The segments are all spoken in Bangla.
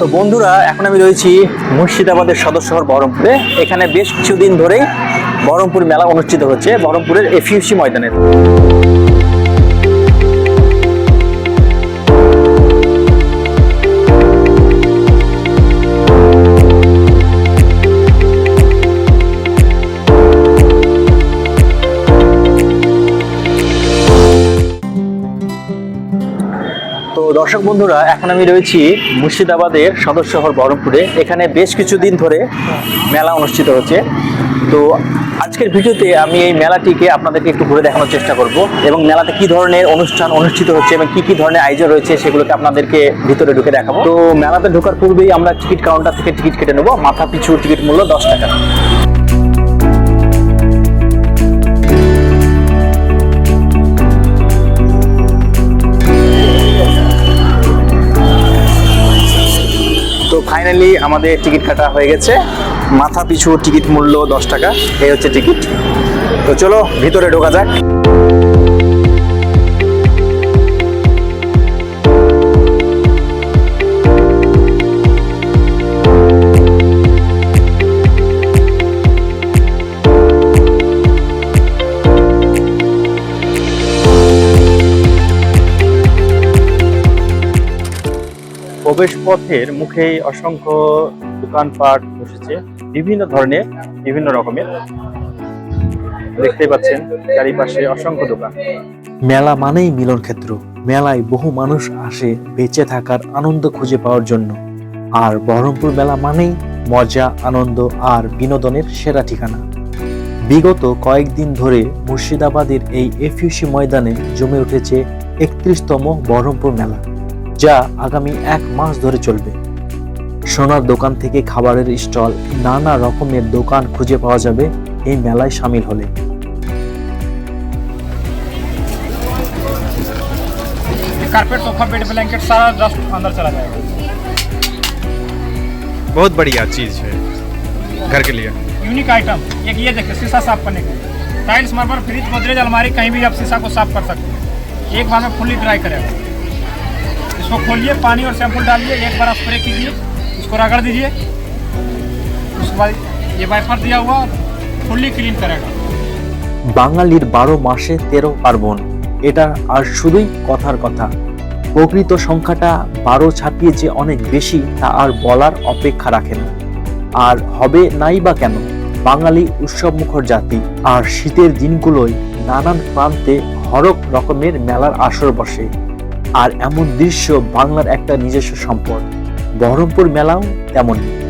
তো বন্ধুরা, এখন আমি রয়েছি মুর্শিদাবাদের সদর শহর বহরমপুরে। এখানে বেশ কিছুদিন ধরেই বহরমপুর মেলা অনুষ্ঠিত হচ্ছে, বহরমপুরের এফিউসি ময়দানে। দর্শক বন্ধুরা, এখন আমি রয়েছি মুর্শিদাবাদের সদর শহর বহরমপুরে। এখানে বেশ কিছুদিন ধরে মেলা অনুষ্ঠিত হচ্ছে। তো আজকের ভিডিওতে আমি এই মেলাটিকে আপনাদেরকে একটু ঘুরে দেখানোর চেষ্টা করব এবং মেলাতে কি ধরনের অনুষ্ঠান অনুষ্ঠিত হচ্ছে এবং কি কি ধরনের আয়োজন রয়েছে সেগুলোকে আপনাদেরকে ভিতরে ঢুকে দেখাবো। তো মেলাতে ঢোকার পূর্বেই আমরা টিকিট কাউন্টার থেকে টিকিট কেটে নেব। মাথা পিছু টিকিট মূল্য দশ টাকা। ফাইনালি আমাদের টিকিট কাটা হয়ে গেছে। মাথা পিছু টিকিট মূল্য দশ টাকা। এই হচ্ছে টিকিট। তো চলো, ভিতরে ঢোকা যাক। প্রবেশ পথের মুখেই অসংখ্য দোকানপাট বসেছে, বিভিন্ন ধরনের, বিভিন্ন রকমের। দেখতে পাচ্ছেন, চারিপাশে অসংখ্য দোকান। মেলা মানেই মিলন ক্ষেত্র মেলায় বহু মানুষ আসে বেঁচে থাকার আনন্দ খুঁজে পাওয়ার জন্য। আর বহরমপুর মেলা মানেই মজা, আনন্দ আর বিনোদনের সেরা ঠিকানা। বিগত কয়েকদিন ধরে মুর্শিদাবাদের এই এফিউসি ময়দানে জমে উঠেছে একত্রিশতম বহরমপুর মেলা। যা আগামী এক মাস ধরে চলবে সোনার দোকান থেকে খাবারের স্টল নানা রকমের দোকান খুঁজে পাওয়া যাবে এই মেলায় সামিল হলে कारपेट सोफा बेड ब्लैंकेट सारा डस्ट अंदर चला जाएगा बहुत बढ़िया चीज़ है घर के लिए यूनिक आइटम एक ये देखिए शीशा साफ करने के लिए टाइल्स मार्बल फ्रिज गोदरेज अलमारी कहीं भी आप शीशा को साफ कर सकते हैं एक बार में फुल्ली ड्राई करेगा इसको खोलिए पानी और शैम्पू डालिए एक बार स्प्रे कीजिए इसको रगड़ दीजिए उसके बाद ये वाइपर दिया हुआ फुल्ली क्लीन करेगा বাঙালির বারো মাসে তেরো পার্বণ এটা আর শুধুই কথার কথা প্রকৃত সংখ্যাটা বারো ছাপিয়ে যে অনেক বেশি তা আর বলার অপেক্ষা রাখে না আর হবে নাই বা কেন বাঙালি উৎসব মুখর জাতি আর শীতের দিনগুলোয় নানান প্রান্তে হরক রকমের মেলার আসর বসে আর এমন দৃশ্য বাংলার একটা নিজস্ব সম্পদ। বহরমপুর মেলাও তেমনই।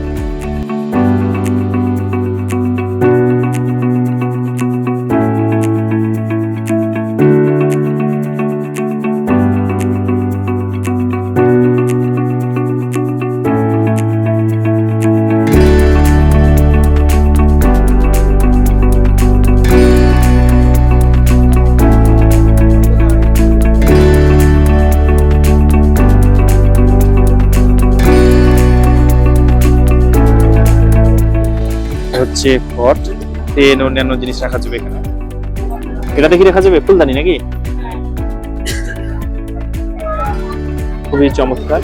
হচ্ছে খট তেল, অন্যান্য জিনিস রাখা যাবে এখানে। এটা দেখি রাখা যাবে? ফুলদানি নাকি? খুবই চমৎকার।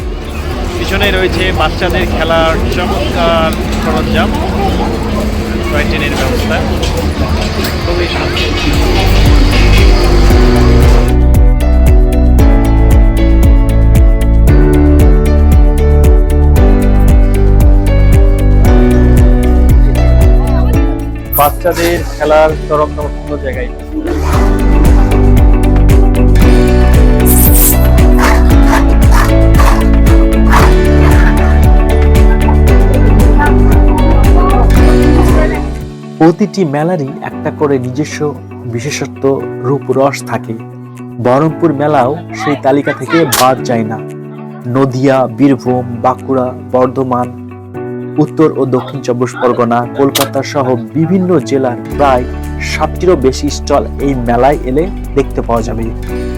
পিছনে রয়েছে বাচ্চাদের খেলার চমৎকার সরঞ্জাম। টয় ব্যবস্থা। খুবই সুন্দর। বাচ্চাদের খেলার সরঞ্জাম সুন্দর জায়গায়। প্রতিটি মেলারই একটা করে নিজস্ব বিশেষত্ব, রূপ, রস থাকে। বহরমপুর মেলাও সেই তালিকা থেকে বাদ যায় না। নদিয়া, বীরভূম, বাঁকুড়া, বর্ধমান উত্তর ও দক্ষিণ চব্বিশ পরগনা, কলকাতা সহ বিভিন্ন জেলার প্রায় সাতটিরও বেশি স্টল এই মেলায় এলে দেখতে পাওয়া যাবে।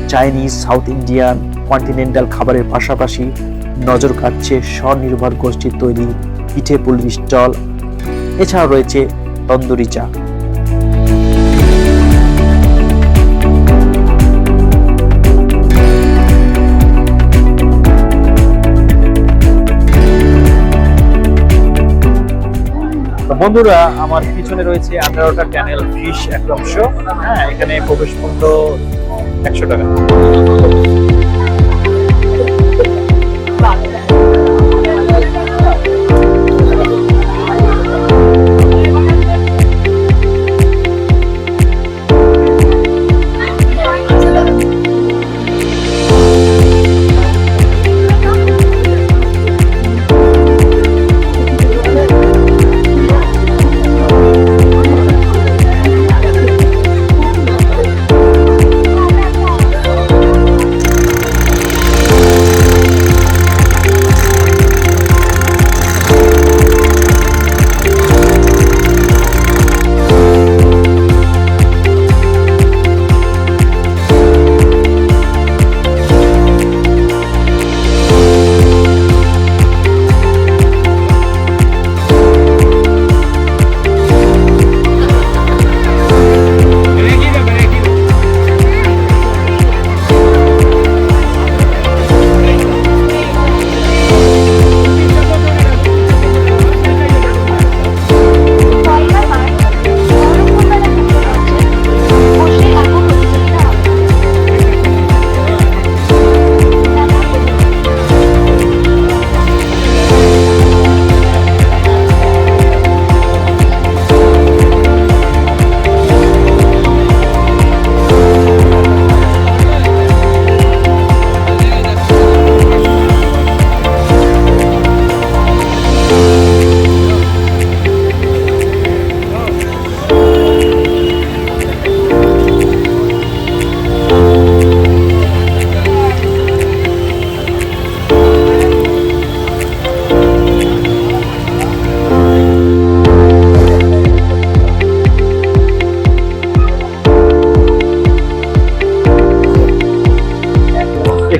চাইনিজ, সাউথ ইন্ডিয়ান, কন্টিনেন্টাল খাবারের পাশাপাশি নজর কাটছে স্বনির্ভর গোষ্ঠীর তৈরি পিঠে পুলির স্টল। এছাড়া রয়েছে তন্দুরি চা। বন্ধুরা, আমার পিছনে রয়েছে আঠারোটা ক্যানেল ফিশ এক শো হ্যাঁ এখানে প্রবেশ মূল্য একশো টাকা।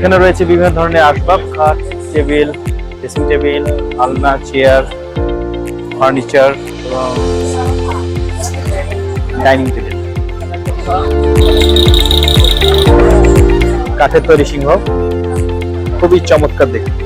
এখানে রয়েছে বিভিন্ন ধরনের আসবাব, খাট, টেবিল, ড্রেসিং টেবিল, আলনা, চেয়ার, ফার্নিচার এবং ডাইনিং টেবিল। কাঠের তৈরি সিংহ। খুবই চমৎকার দেখতে।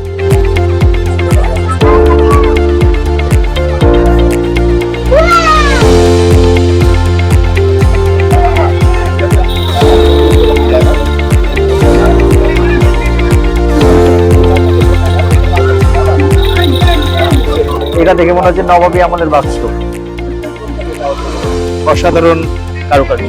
এটা দেখে মনে হচ্ছে নবাবী আমাদের বাস্তব। অসাধারণ কারুকার্য।